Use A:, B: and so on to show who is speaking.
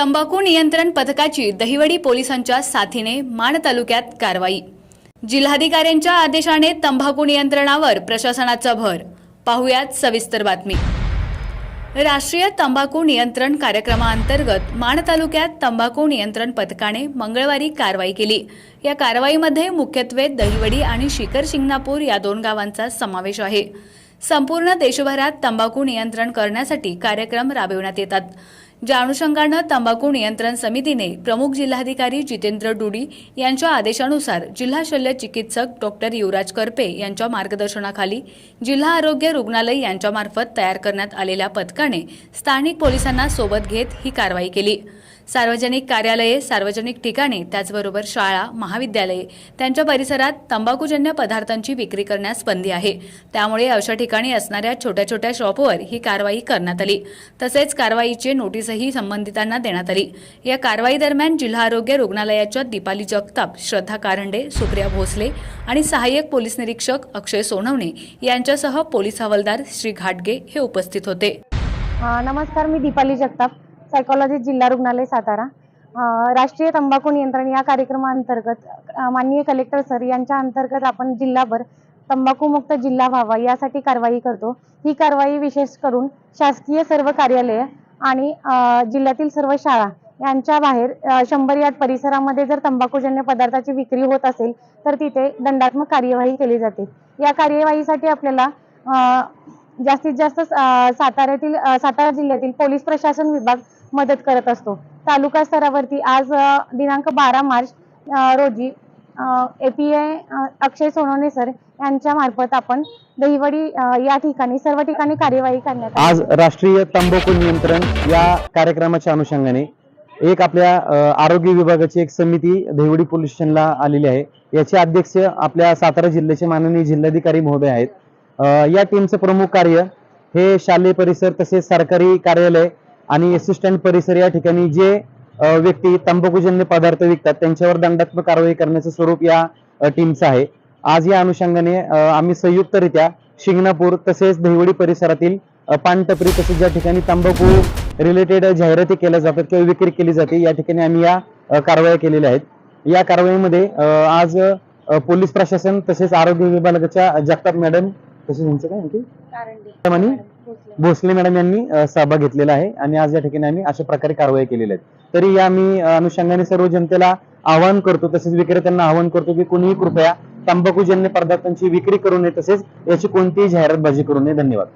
A: तंबाखू नियंत्रण पथकाची दहिवडी पोलिसांच्या साथीने माण तालुक्यात कारवाई. जिल्हाधिकाऱ्यांच्या आदेशाने तंबाखू नियंत्रणावर प्रशासनाचा भर. पाहुयात सविस्तर बातमी. राष्ट्रीय तंबाखू नियंत्रण कार्यक्रमाअंतर्गत माण तालुक्यात तंबाखू नियंत्रण पथकाने मंगळवारी कारवाई केली. या कारवाईमध्ये मुख्यत्वे दहिवडी आणि शिखर शिंगणापूर या दोन गावांचा समावेश आहे. संपूर्ण देशभरात तंबाखू नियंत्रण करण्यासाठी कार्यक्रम राबविण्यात येतात. ज्या अनुषंगानं तंबाखू नियंत्रण समितीने प्रमुख जिल्हाधिकारी जितेंद्र डुडी यांच्या आदेशानुसार जिल्हा शल्य चिकित्सक डॉक्टर युवराज करपे यांच्या मार्गदर्शनाखाली जिल्हा आरोग्य रुग्णालय यांच्यामार्फत तयार करण्यात आलेल्या पथकाने स्थानिक पोलिसांना सोबत घेत ही कारवाई केली. सार्वजनिक कार्यालये सार्वजनिक ठिकाणे त्याचबरोबर शाळा महाविद्यालये त्यांच्या परिसरात तंबाखूजन्य पदार्थांची विक्री करण्यास बंदी आहे. त्यामुळे अशा ठिकाणी असणाऱ्या छोट्या छोट्या शॉपवर ही कारवाई करण्यात आली. तसेच कारवाईचे नोटीस नोटीसही संबंधितांना देण्यात आली. या कारवाई दरम्यान जिल्हा आरोग्य रुग्णालयाच्या दीपाली जगताप श्रद्धा कारंडे सुप्रिया भोसले आणि सहाय्यक पोलीस निरीक्षक अक्षय सोनवणे यांच्यासह पोलीस हवालदार श्री घाटगे हे उपस्थित होते.
B: नमस्कार मी दीपाली जगताप सायकोलॉजी जिल्हा रुग्णालय सातारा. राष्ट्रीय तंबाखू नियंत्रण या कार्यक्रमाअंतर्गत माननीय कलेक्टर सर यांच्या अंतर्गत आपण जिल्हाभर तंबाखूमुक्त जिल्हा व्हावा यासाठी कारवाई करतो. ही कारवाई विशेष करून शासकीय सर्व कार्यालय आणि जिल्ह्यातील सर्व शाळा यांच्या बाहेर शंभर यार्ड परिसरामध्ये जर तंबाखूजन्य पदार्थाची विक्री होत असेल तर तिथे दंडात्मक कार्यवाही केली जाते. या कार्यवाहीसाठी आपल्याला जास्तीत जास्त साताऱ्यातील सातारा जिल्ह्यातील पोलीस प्रशासन विभाग मदत करत असतो. तालुका स्तरावरती आज दिनांक बारा मार्च रोजी एपीआय अक्षय सोनवणे सर यांच्या मार्फत आपण दहिवडी या ठिकाणी सर्व ठिकाणी कार्यवाही करण्यात
C: आज राष्ट्रीय तंबाखू नियंत्रण या कार्यक्रमाच्या अनुषंगाने एक आपल्या आरोग्य विभागाची एक समिती दहिवडी पोलीस स्टेशनला आलेली आहे. याचे अध्यक्ष आपल्या सातारा जिल्ह्याचे माननीय जिल्हाधिकारी महोदय आहेत. या टीमचं प्रमुख कार्य हे शालेय परिसर तसेच सरकारी कार्यालय आणि असिस्टंट परिसर या ठिकाणी जे व्यक्ती तंबाखूजन्य पदार्थ विकतात. त्यांच्यावर दंडात्मक कारवाई करण्याचं स्वरूप या टीमचं आहे. आज या अनुषंगाने आम्ही संयुक्तरित्या शिंगणापूर तसेच दहिवडी परिसरातील पानटपरी तसेच ज्या ठिकाणी तंबाखू रिलेटेड जाहिराती केल्या जातात किंवा विक्री केली जाते या ठिकाणी आम्ही या कारवाया केलेल्या आहेत. या कारवाईमध्ये आज पोलीस प्रशासन तसेच आरोग्य विभागाच्या जगताप मॅडम तसेच यांचं काय आणखी? भोसले मॅडम यांनी सहभाग घेतलेला आहे आणि आज या ठिकाणी आम्ही अशा प्रकारे कारवाई केलेल्या आहेत तरी या मी अनुषंगाने सर्व जनतेला आवाहन करतो तसेच विक्रेत्यांना आवाहन करतो की कोणीही कृपया तंबाखूजन्य पदार्थांची विक्री करू नये तसेच याची कोणतीही जाहिरातबाजी करू नये. धन्यवाद.